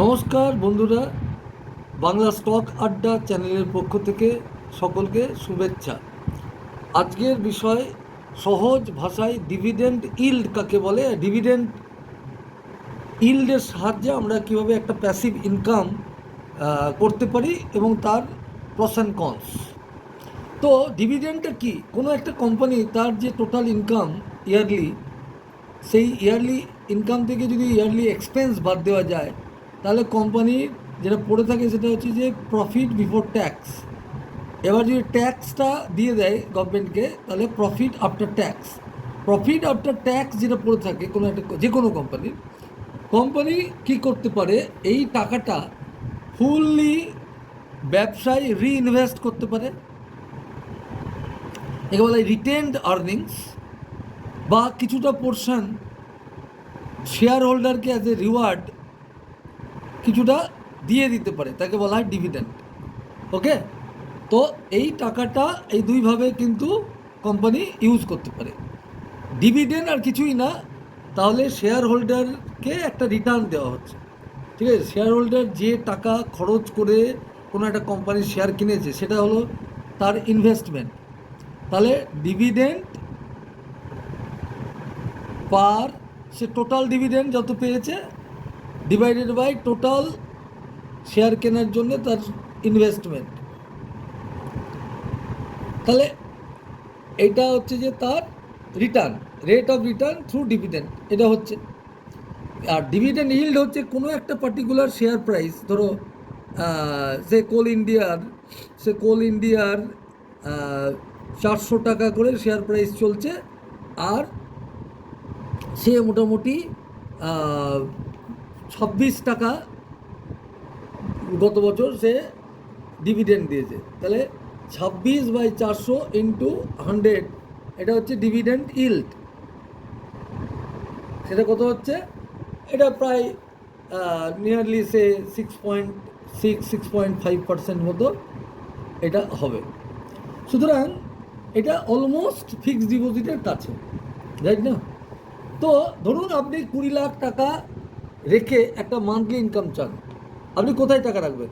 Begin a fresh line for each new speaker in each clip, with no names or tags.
নমস্কার বন্ধুরা, বাংলা স্টক আড্ডা চ্যানেলের পক্ষ থেকে সকলকে শুভেচ্ছা। আজকের বিষয়, সহজ ভাষায় ডিভিডেন্ড ইল্ড কাকে বলে? ডিভিডেন্ড ইল্ডের সাহায্যে আমরা কীভাবে একটা প্যাসিভ ইনকাম করতে পারি এবং তার প্রস অ্যান্ড কনস তো ডিভিডেন্ডটা কি? কোনো একটা কোম্পানি তার যে টোটাল ইনকাম ইয়ারলি সেই ইয়ারলি ইনকাম থেকে যদি ইয়ারলি এক্সপেন্স বাদ দেওয়া যায় তাহলে কোম্পানির যেটা পড়ে থাকে সেটা হচ্ছে যে প্রফিট বিফোর ট্যাক্স এবার যদি ট্যাক্সটা দিয়ে দেয় গভর্নমেন্টকে তাহলে profit after tax profit after tax যেটা পড়ে থাকে কোনো একটা, যে কোনো কোম্পানির কোম্পানি কি করতে পারে? এই টাকাটা ফুললি ব্যবসায় রিইনভেস্ট করতে পারে। একে বলে রিটেন্ড আর্নিংস বা কিছুটা পোর্শন শেয়ার হোল্ডারকে অ্যাজ এ রিওয়ার্ড কিছুটা দিয়ে দিতে পারে, তাকে বলা হয় ডিভিডেন্ড ওকে তো এই টাকাটা এই দুইভাবে কিন্তু কোম্পানি ইউজ করতে পারে। ডিভিডেন্ড আর কিছুই না, তাহলে শেয়ার হোল্ডারকে একটা রিটার্ন দেওয়া হচ্ছে, ঠিক আছে? শেয়ার হোল্ডার যে টাকা খরচ করে কোনো একটা কোম্পানির শেয়ার কিনেছে, সেটা হলো তার ইনভেস্টমেন্ট তাহলে dividend per se total dividend যত পেয়েছে ডিভাইডেড বাই টোটাল শেয়ার কেনার জন্য তার ইনভেস্টমেন্ট তাহলে এটা হচ্ছে যে তার return rate of return through dividend এটা হচ্ছে। আর ডিভিডেন্ড ইল্ড হচ্ছে কোনো একটা পার্টিকুলার শেয়ার প্রাইস ধরো সে কোল ইন্ডিয়ার, সে কোল ইন্ডিয়ার চারশো টাকা করে শেয়ার প্রাইস চলছে, আর সে মোটামুটি ছাব্বিশ টাকা গত বছর সে ডিভিডেন্ড দিয়েছে। তাহলে ছাব্বিশ বাই চারশো ইন্টু হান্ড্রেড এটা হচ্ছে ডিভিডেন্ড ইল্ড সেটা কত হচ্ছে? এটা প্রায় nearly say six point six six point five percent মতো এটা হবে। সুতরাং এটা অলমোস্ট ফিক্সড ডিপোজিটের কাছে রাইট না? তো ধরুন আপনি কুড়ি লাখ টাকা রেখে একটা মান্থলি ইনকাম চান। আপনি কোথায় টাকা রাখবেন?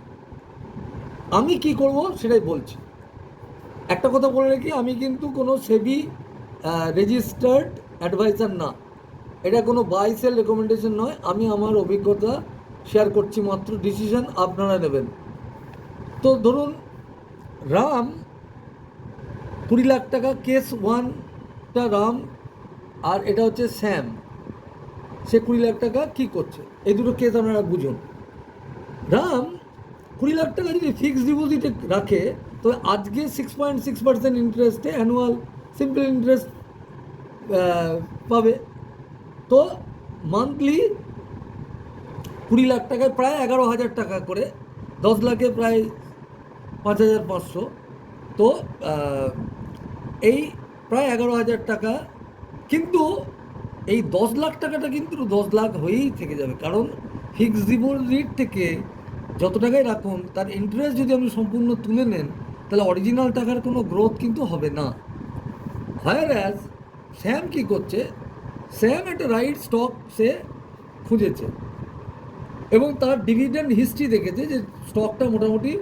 আমি কি করব সেটাই বলছি। একটা কথা বলে রাখি, আমি কিন্তু কোনো সেবি রেজিস্টার্ড অ্যাডভাইজার না। এটা কোনো বাই সেল রেকমেন্ডেশন নয়, আমি আমার অভিজ্ঞতা শেয়ার করছি মাত্র ডিসিশন আপনারা নেবেন। তো ধরুন, রাম, কুড়ি লাখ টাকা কেস ওয়ানটা রাম, আর এটা হচ্ছে স্যাম সে কুড়ি লাখ টাকা কী করছে? এই দুটো কেস আপনারা বুঝুন। রাম কুড়ি লাখ টাকা যদি ফিক্সড ডিপোজিটে রাখে, তবে আজকে সিক্স পয়েন্ট সিক্স পার্সেন্ট ইন্টারেস্টে অ্যানুয়াল সিম্পল ইন্টারেস্ট পাবে। তো মান্থলি কুড়ি লাখ টাকায় প্রায় এগারো হাজার টাকা করে, দশ লাখে প্রায় পাঁচ হাজার পাঁচশো। তো এই প্রায় এগারো হাজার টাকা, কিন্তু এই দশ লাখ টাকাটা কিন্তু দশ লাখ হয়েই থেকে যাবে। কারণ ফিক্সড ডিপোজিট থেকে যত টাকাই রাখুন, তার ইন্টারেস্ট যদি আপনি সম্পূর্ণ তুলে নেন, তাহলে অরিজিনাল টাকার কোনো গ্রোথ কিন্তু হবে না। হায়ার অ্যাজ স্যাম কী করছে? স্যাম একটা রাইট স্টক সে খুঁজেছে। এবং তার ডিভিডেন্ড হিস্ট্রি দেখেছে যে স্টকটা মোটামুটি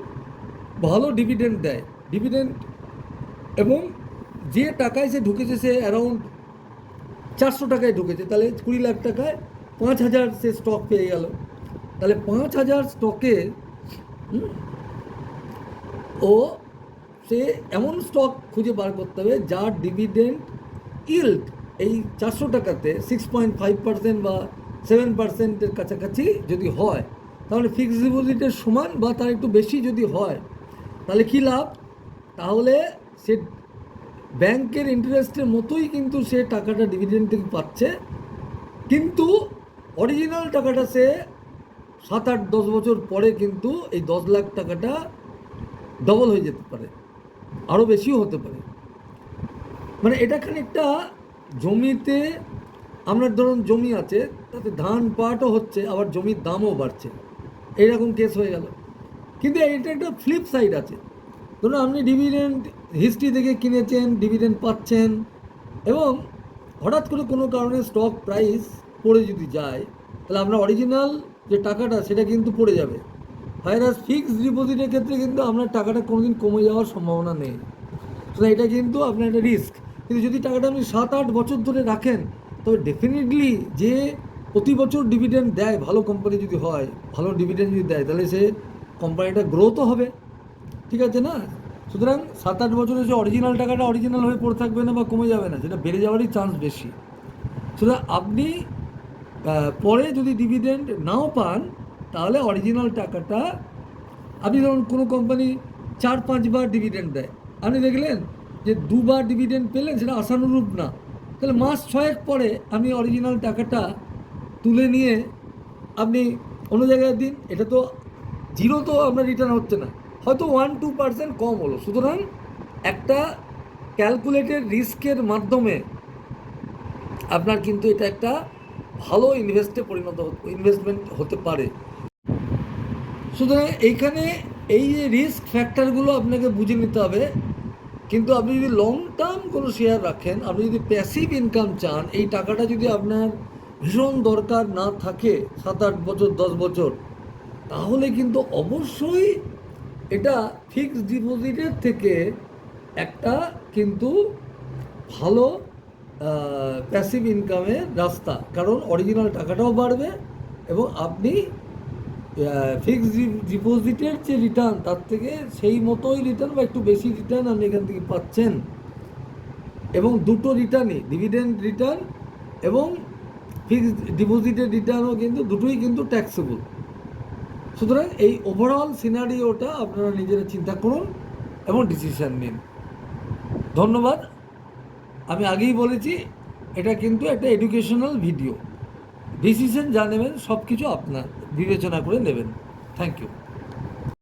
ভালো ডিভিডেন্ড দেয়। ডিভিডেন্ড এবং যে টাকায় সে ঢুকেছে, সে অ্যারাউন্ড চারশো টাকায় ঢুকেছে। তাহলে কুড়ি লাখ টাকায় পাঁচ হাজার সে স্টক পেয়ে গেল। তাহলে পাঁচ হাজার স্টকে ও সে এমন স্টক খুঁজে বার করতে হবে যার ডিভিডেন্ড ইল্ড এই চারশো টাকাতে সিক্স পয়েন্ট ফাইভ পার্সেন্ট বা সেভেন পার্সেন্টের কাছাকাছি যদি হয়, তাহলে ফিক্সড ডিপোজিটের সমান বা তার একটু বেশি যদি হয়, তাহলে কী লাভ? তাহলে সে ব্যাংকের ইন্টারেস্টের মতোই কিন্তু সে টাকাটা ডিভিডেন্ড থেকে পাচ্ছে। কিন্তু অরিজিনাল টাকাটা সে সাত আট দশ বছর পরে কিন্তু এই দশ লাখ টাকাটা ডবল হয়ে যেতে পারে। আরও বেশিও হতে পারে। মানে এটা খানিকটা জমিতে আপনার ধরুন জমি আছে, তাতে ধান পাটও হচ্ছে, আবার জমির দামও বাড়ছে। এইরকম কেস হয়ে গেল। কিন্তু এটা একটা ফ্লিপ সাইড আছে। ধরুন আপনি ডিভিডেন্ড হিস্ট্রি দেখে কিনেছেন ডিভিডেন্ড পাচ্ছেন এবং হঠাৎ করে কোনো কারণে স্টক প্রাইস পড়ে যদি যায়, তাহলে আপনার অরিজিনাল যে টাকাটা সেটা কিন্তু পড়ে যাবে। ভাইরাস ফিক্সড ডিপোজিটের ক্ষেত্রে কিন্তু আপনার টাকাটা কোনোদিন কমে যাওয়ার সম্ভাবনা নেই। তো এটা কিন্তু আপনার একটা রিস্ক কিন্তু যদি টাকাটা আপনি সাত আট বছর ধরে রাখেন, তবে ডেফিনেটলি যে প্রতি বছর ডিভিডেন্ড দেয়, ভালো কোম্পানি যদি হয়, ভালো ডিভিডেন্ড যদি দেয়, তাহলে সে কোম্পানিটা গ্রোথও হবে। ঠিক আছে না? সুতরাং সাত আট বছরে যে অরিজিনাল টাকাটা অরিজিনাল হয়ে পড়ে থাকবে না বা কমে যাবে না, সেটা বেড়ে যাওয়ারই চান্স বেশি। সুতরাং আপনি পরে যদি ডিভিডেন্ড নাও পান, তাহলে অরিজিনাল টাকাটা, আপনি ধরুন কোনো কোম্পানি চার পাঁচবার ডিভিডেন্ড দেয়। আপনি দেখলেন যে দুবার ডিভিডেন্ড পেলেন, সেটা আশানুরূপ না। তাহলে মাস ছয়েক পরে আপনি অরিজিনাল টাকাটা তুলে নিয়ে আপনি অন্য জায়গায় দিন, এটা তো জিরো তো আপনার রিটার্ন হচ্ছে না। হয়তো ওয়ান টু পার্সেন্ট কম হলো। সুতরাং একটা ক্যালকুলেটেড রিস্কের মাধ্যমে আপনার কিন্তু এটা একটা ভালো ইনভেস্টে পরিণত ইনভেস্টমেন্ট হতে পারে। সুতরাং এইখানে এই যে রিস্ক ফ্যাক্টরগুলো আপনাকে বুঝে নিতে হবে, কিন্তু আপনি যদি লং টার্ম কোনো শেয়ার রাখেন, আপনি যদি প্যাসিভ ইনকাম চান, এই টাকাটা যদি আপনার ভীষণ দরকার না থাকে, সাত, আট বছর, দশ বছর, তাহলে কিন্তু অবশ্যই এটা ফিক্সড ডিপোজিটের থেকে একটা কিন্তু ভালো প্যাসিভ ইনকামের রাস্তা। কারণ অরিজিনাল টাকাটাও বাড়বে এবং আপনি ফিক্সড ডিপোজিটের যে রিটার্ন তার থেকে সেই মতোই রিটার্ন বা একটু বেশি রিটার্ন আপনি এখান থেকে পাচ্ছেন। এবং দুটো রিটার্নই ডিভিডেন্ড রিটার্ন এবং ফিক্সড ডিপোজিটের রিটার্নও কিন্তু, দুটোই কিন্তু ট্যাক্সেবল সুতরাং এই ওভারঅল সিনারিওটা আপনারা নিজেরা চিন্তা করুন এবং ডিসিশান নিন। ধন্যবাদ। আমি আগেই বলেছি, এটা কিন্তু একটা এডুকেশনাল ভিডিও ডিসিশন যা নেবেন সব কিছু আপনার বিবেচনা করে নেবেন। Thank you